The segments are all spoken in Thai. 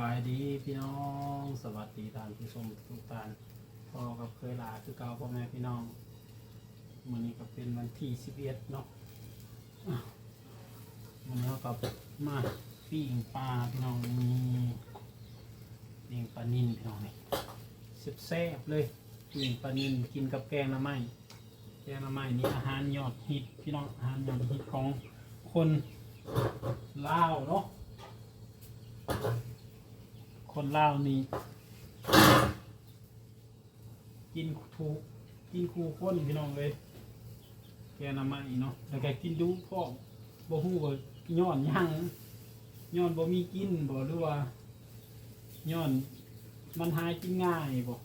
บายดีพี่น้องสวัสดีท่านผู้ชมทุกท่านพอกับเคยลาคือเก่าพ่อแม่พี่น้องวันนี้ก็เป็นวันที่สิบเอ็ดเนาะอะวันนี้เราก็มาปิ้งปลาพี่น้องมีปิ้งปลานิ่นพี่น้องนี่แซ่บๆเลยปิ้งปลานิ่นกินกับแกงหน้ำไม้แกงหน้ำไม้นี่อาหารยอดฮิตพี่น้องอาหารยอดฮิตของคนลาวเนาะ คนลาวนี่กินถูกกินคู่คนพี่น้องเลยแกน้ำมันเนาะแล้วแกกินดูพ่อบ่ฮู้ว่าย้อนยังย้อนบ่มีกินบ่หรือว่าย้อนมันหายกินง่ายบ่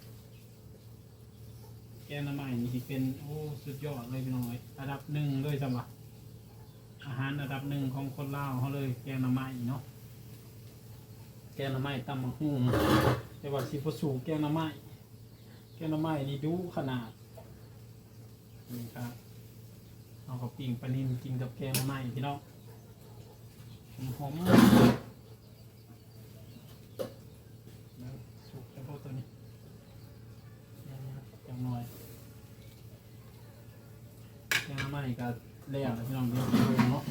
แกน้ำมันนี่สิเป็นโอ้สุดยอดเลยพี่น้องเลยอันดับหนึ่งเลยสำหรับอาหารอันดับหนึ่งของคนลาวเขาเลยแกน้ำมันเนาะ แกงหน่อไม้ตำมะฮุ่งแต่ว่าสิบสูแกงหน่อไม้แกงหน่อไม้นี่ดูขนาดนี่ครับเอากับปิ้งปลานินกินกับแกงหน่อไม้พี่น้องหอมๆแล้วสุกแล้วพวกตัวนี้จังหน่อยแกงหน่อไม้ก็แล้วแล้วพี่น้องเดี๋ยวเนาะ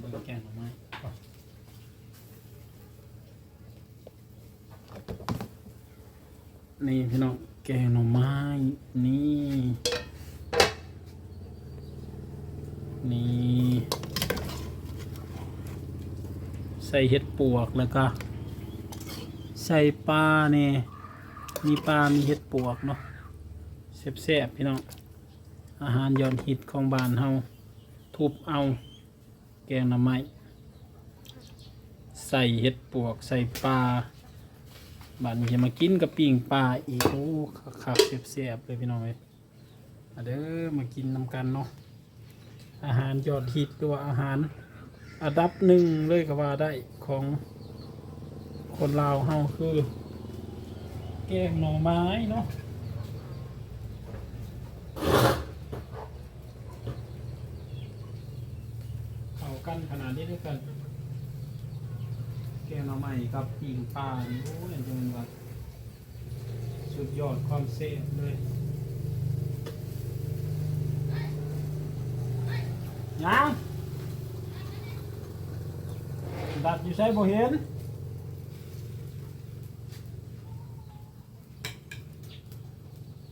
เบิ่งแกงหน่อไม้ก่อ นี่พี่น้องแกงหน่อไม้ นี่ นี่ ใส่เห็ดปวกแล้วก็ ใส่ปลาเนี่ยมีปลา มีเห็ดปวกเนาะแซ่บๆพี่น้อง อาหารยอดฮิตของบ้านเฮาทุบเอา แกงหน่อไม้ ใส่เห็ดปวก ใส่ปลา บัดนจะมากินกับปิ่งปลาอีกโอ้คักๆเสียบๆเลยพี่น้องเอ้ยมาเด้อมากินนำกันเนาะอาหารยอดฮิตตัวอาหารอันดับหนึ่งเลยก็ว่าได้ของคนลาวเฮาคือแกงหน่อไม้เนาะเขากันขนาดนี้ด้วยกัน อไม้กับปิ่งปลานี่โอ้ยจังว่าสุดยอดความเซ่บเลยยังดัดอยู่ใช้บ่เห็น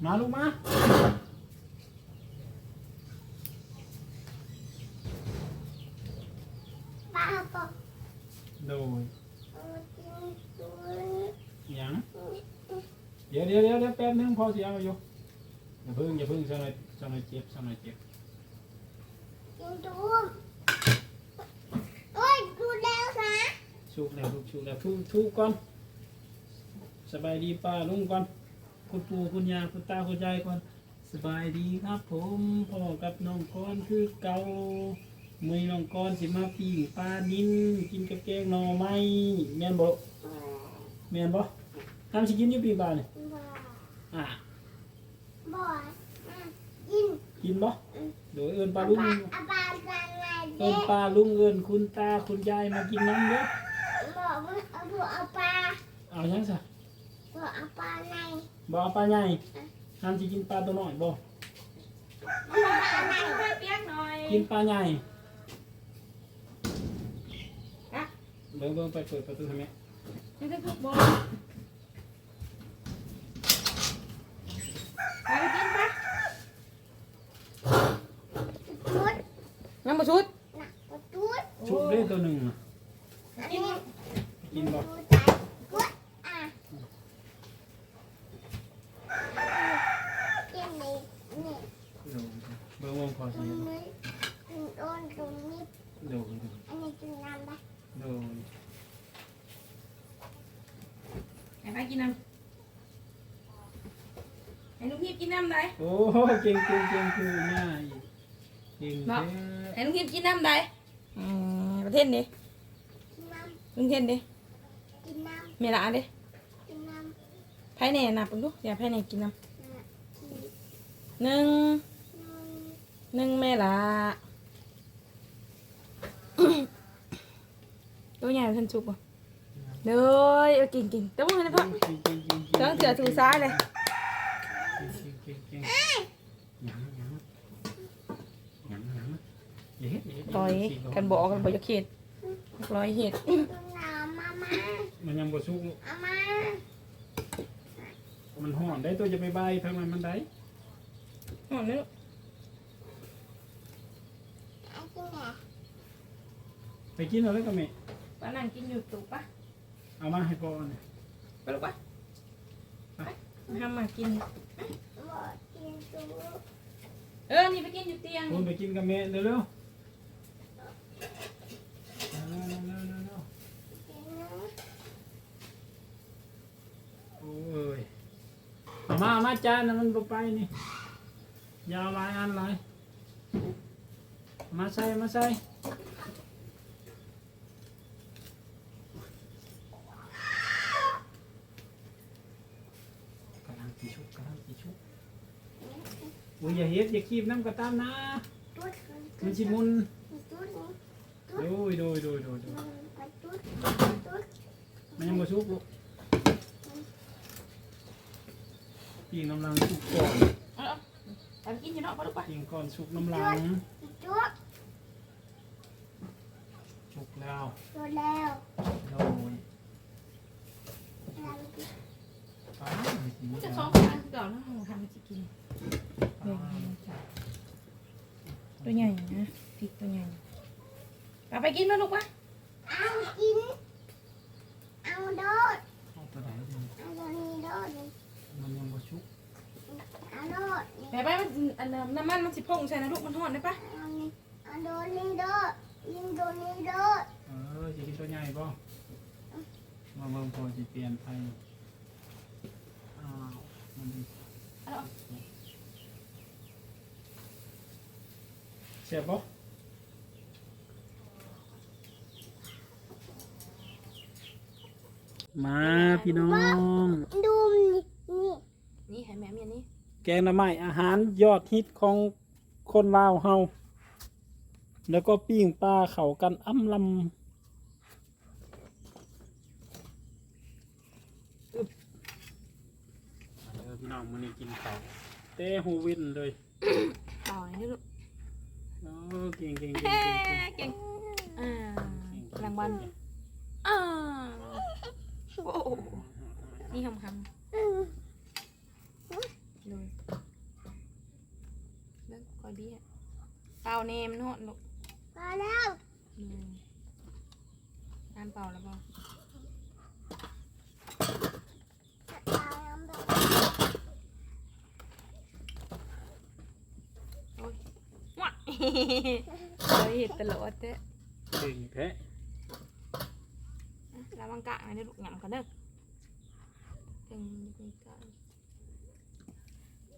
มาลูกมาป้าบอกโดยเอาจริงตัว หยังเดี๋ยวเดี๋ยวเดี๋ยวเดี๋ยวแป๊บนึงพอสิเอาอยู่อย่าพึ่งอย่าพึ่งสักหน่อยสักหน่อยเจ็บสักหน่อยเจ็บจริงตัวโอ้ยดูแล้วนะชุกแล้วลูกชุกแล้วทุกทุกก่อน สบายดีป้าลุงก่อน คุณปู่คุณย่าคุณตาคุณยายก่อน สบายดีครับผมพ่อกับน้องก้อนคือเก่า มือน้องก้อนสิมาปิ้งปลานิ่นกินกับแกงหน่อไม้แม่นบ่แม่นบ่ทำสิกินอยู่ปีปลาเนี่ยบ่อะบ่อะกินกินบ่เดี๋ยวเอิ้นปลาลุงอาปลาปลาอะไรเอิ้เด็นกปลาลุงเอิ้นคุณตาคุณยายมากินน้ำเด้อบอกว่าเอาบ่เอาปลาเอายังซะบอกเอาปลาไหนบ่เอาปลาใหญ่ทำสิกินปลาตัวน้อยบ่เอาปลาไหนเปียกหน่อยกินปลาใหญ่ อะ เบิ่งเบิ่งไปเปิดประตูทำไมนี่คือทุกบอลไปกินปะชุดยังมาชุด หนักกว่าชุดชุบได้ตัวหนึ่งน่ะอันนี้กินบ่ดูใจกดอะกินนี่นี่ เบิ่งเบิ่งพอ ตร สิ งนี้โดนตรงนี้ เดี๋ยว อันนี้กินน้ำได้ เดี๋ยว ให้ไปกินน้ำให้ลูกพีบกิ นน้ำได้โอ้เก่งเก่งเก่งคือง่ายเก่งแท้ให้ลูกพีบกินน้ำได้อืมประเทศดิกินน้ลุงเทนดิำกินน้เมล่าดิำกินน้ำไผ่แหน่นับดูอย่าไผ่แหน่กินน้น่ะกินำหนึ่งน้ำหนึ่งเมล่าตัวใหญ่เพิ่นจุกบ่ยังเลยเอากินกินแต่ว่าให้พ่อเก่งเก่งเก่งเก่งเสือถือซ้ายเลย เก่งเก่งเก่งห ยังหยังหยังหยังอย่าเฮ็ดอย่าเฮ็ดต่อยกันบอกกันบอกจะเข็ดร้อยเห็ดดูหนาวมามามันยังบ่สุกมามามันห่อนได้ตัวจะไปใบทางนั้นมันได้หอมเลยลูกไอ้กินอะไปกินเอาแล้วก็แม่ป้านั่งกินอยู่ตุกปะเอามาให้พ่อเนี่ยไปลูกปะไปทำมากินบอกกินตัว เออ นี่ไปกินอยู่เตียงคุณไปกินกับแม่เร็วๆเร็วๆเร็วๆเร็วๆโอ้ยเอามาเอามาจานนะมันบ่ไปนี่อยาวหลายอันหลายเอามาใส่เอามาใส่กำลังตีชุบกำลังตีชุบ อุ้ยอย่าเฮ็ดอย่าคีบน้ำกระตามนะตุ๊ดมันสิมุนตุ๊ดโดยโดยโดยโดยโดยไปตุ๊ดตุ๊ดมันยังบ่ชุบลูกปีงน้ำลังชุบก่อนเอาเอาไปกินอยู่เนาะไปลูกปะ ปีงก่อนชุบน้ำลัง ตุ๊ด ชุบแล้ว ตัวแล้ว โดย เรากิน ป้าไม่กิน มันจะ แล้ว ท้องกันก่อนนะหมูทำจะกิน ป้า ตัวใหญ่นะพริกตัวใหญ่เอาไป กินมาลูกปะเอากิน เอาโดดเอาตัวไหนดีเอาตัวนี้โดดมันยังบ่ชุบเอาโดดแม่ไปมันอันน้ำน้ำมันมันสิพงใส่นะลูกมันห่อนได้ปะเอานี่เอาโดดนี่โดดยิงโดดนี่โดดเออจะกินตัวใหญ่ป่ะมาเบิ่งพอจะเปลี่ยนไปอ้าวมันดีเอาเสียบป่ะ มาพี่น้อง ดูนี่นี่ นี่ให้แม่เมียนี่แกงหน้ำไม้อาหารยอดฮิตของคนลาวเฮาแล้วก็ปิ้งปลาเขากันอ้ำลำอึ๊บเออพี่น้องมื้อนี้กินข้าวเต้ฮูวินเลยต่อให้ลูกโอ้เก่งเก่งเก่งเก่งเก่งเก่งอ่าเก่งรางวัลอ่า โอ้โหนี่คำคำอืมเลยเรื่องคอยบี้อะเป่าเนมนวดลูกพอแล้วอืมน้ำเป่าแล้วเปล่าเอาน้ำแบบโอ้ยว้าเคยเห็นตลอดเด้ เก่งแท้ ระวังกะนะเด้อลูกหยำกันเด้อเก่งเก่งกะ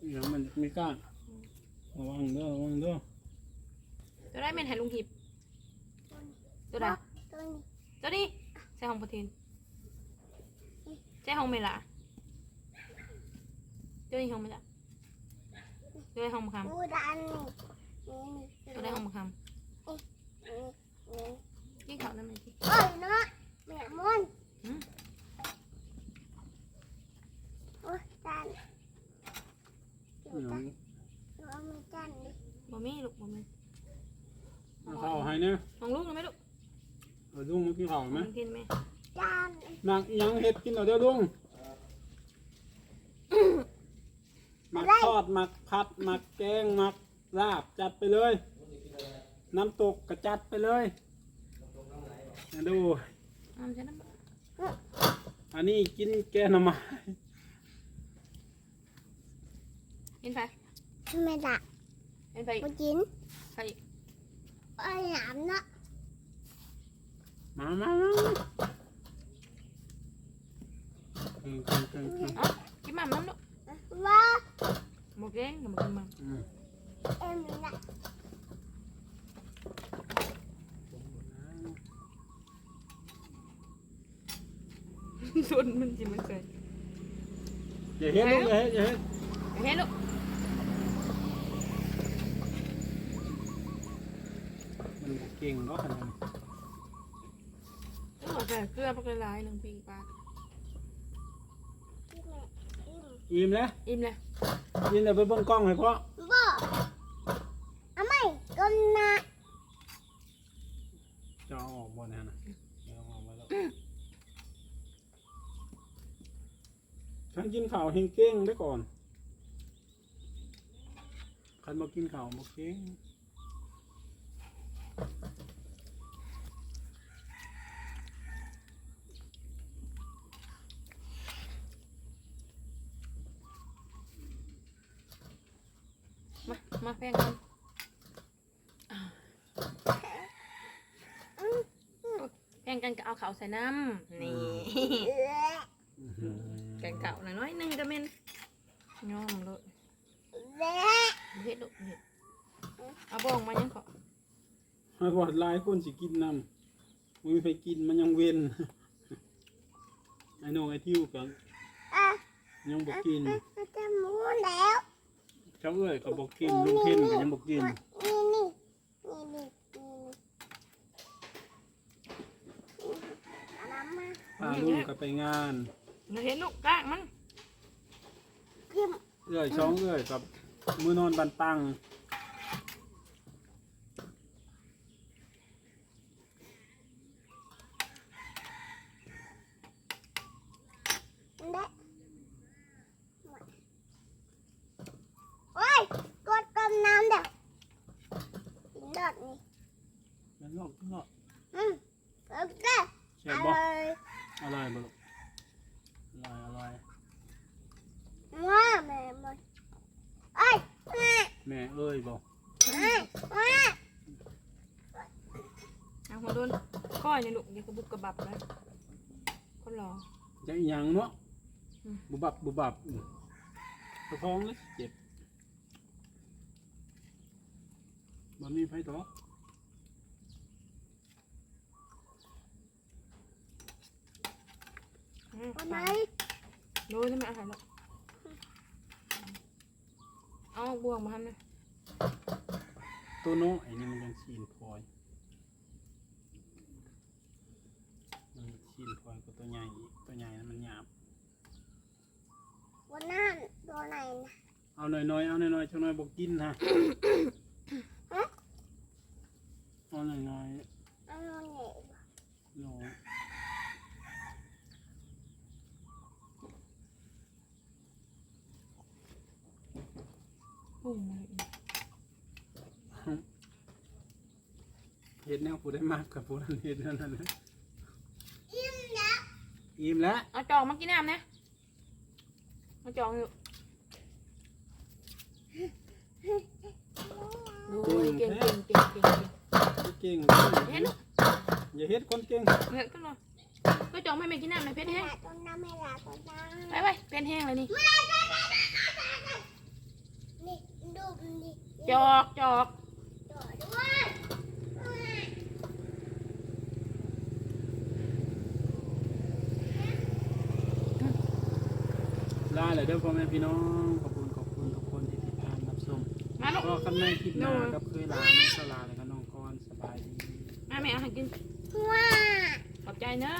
เดี๋ยวมันมีก้างระวังเด้อระวังเด้อตัวได้เป็นไห้ลุงหิบ ตัวใดตัวนี้ตัวนี้ใช่ห้องประเทนใช่ห้องเมล่าตัวนี้ห้องเมล่าตัวได้ห้องมะขามดูดันนี่นี่ตัวได้ห้องมะขามนี่นี่ยิ่งเขานั่นเลยที่ โอ้ยเนาะแม่มอนอืมโอ้ยดันเดี๋ยวเอามือดันดิบ่มีลูกบ่มีเอาข้าวให้เนี่ยห้องลูกนะไหมลูกเอาลุงมากินข้าวไหมห้องเทนไหมดันนางอิหยังเฮ็ดกินเอาเด้อลุงหมักทอดหมักผัดหมักแกงหมักลาบจัดไปเลย น้ำตกกระจัดไปเลยมาดู อ้าวจะนั่นบ่อันนี้กินแกงหน่อไม้เห็นไปไม่ได้เห็นไปมากินไปอีกไอ้หนามเนาะมามามาเก่งเก่งเก่งเก่งเอ้ากินหม่ำน้ำลูกว่าหมกแดงกับหมกกินหม่อืมเอ็มน่ะำส่วนมันจิมันเคยอย่าเฮ็ดลูกอย่าเฮ็ดอย่าเฮ็ดเห็นลูกมันบ่เก่งก็ขนาดนั้นเออใส่เกลือปเลยหลายหนึ่งปีปลาอิ่มแล้วอิ่มเลยอิ่มแล้วไปเบิ่งกล้องให้พ่อบ่เอาไม่ก็นะจะเอาออกบ่แน่นะเอาออกไว้แล้ว ฉันกินข้าวเฮงเก้งได้ก่อนคันมากินข้าวมาเก้งมามาแป้งกันแป้งกันก็เอาเขาวใส่น้ำนี่ แกงเก่าหน่อยน้อยหนึงก็เม็นย่อมเลยเละเฮ็ดลูกเฮ็ดเอาบองมายังขอให้ว่าหลายคนสิกินนำบ่มีใครกินมันยังเว้นไอ้น้องไอ้ทิวก็อะยังบ่กินมันจะหมูแล้วเจ้าเอ้ยก็บ่กินลุงเพ่นก็ยังบ่กินนี่นี่นี่นี่นี่เอาน้ำมาป้าลุงก็ไปงาน เราเห็นลูกกล้างมันกินเอื้อยช่องเอื้อยกับมือนอนบันตังเละโอ้ยกดต้มน้ำเดี๋ยวกินดอดนี่มันลอกลอกอืมโอเคแซ่อบบ่ร่อยอร่อยบ่ลูกอร่อยอร่อย ว้าแม่มันเอ้ยแม่ แม่เอ้ยบ่ แม่แม่ เอาหัวโดนก้อยนี่ลูกเดี๋ยวกระ บุกกระบับเลยคนรอ จะอีหยังเนาะอืม บุบับบุบับอืมกระท้องเลยเจ็บบ่มีไผตอกอืมวันไหนโดนใช่ไหมอาหารลูกเอาบวงมาทำเลยตัวน้อยนี่มันยังชีนพลอยมัน ชีนพลอยก็ตัวใหญ่อีกตัวใหญ่นั้นมันหยาบ วันนั้นตัวไหนนะเอาหน่อยๆเอาหน่อยๆจังหน่อยบ่กินฮะฮะเอาหน่อยเอาหน่อยๆหนูปุ้งมาเลยเฮ็ดแนวผู้ได้มากกับผู้นั้นเฮ็ดนั่นนั่นเลยอิ่มแล้ว อิ่มแล้วเอาจองมากินน้ำนะมาจองอยู่ดูเก่งเก่งเก่งเก่งเก่งเก่งเห็นลูกอย่าเฮ็ดคนเก่งเฮ้ยขึ้นมาก็จองให้แม่กินน้ำหน่อยเพชรแห้งแม่ต้นน้ำไม่ลาต้นน้ำไปไปเป็นแห้งเลยนี่นี่ดูนี่จอกจอก ต่อด้วย ลาเลยเด้อพ่อแม่พี่น้อง ขอบคุณขอบคุณทุกคนที่ติดตามรับชมมาลูก ก็กันในคลิปหน้ากับเคยลาน้องสลาและก็น้องกรสบายดี มาแม่เอาให้กิน ว้า ขอบใจเนอะ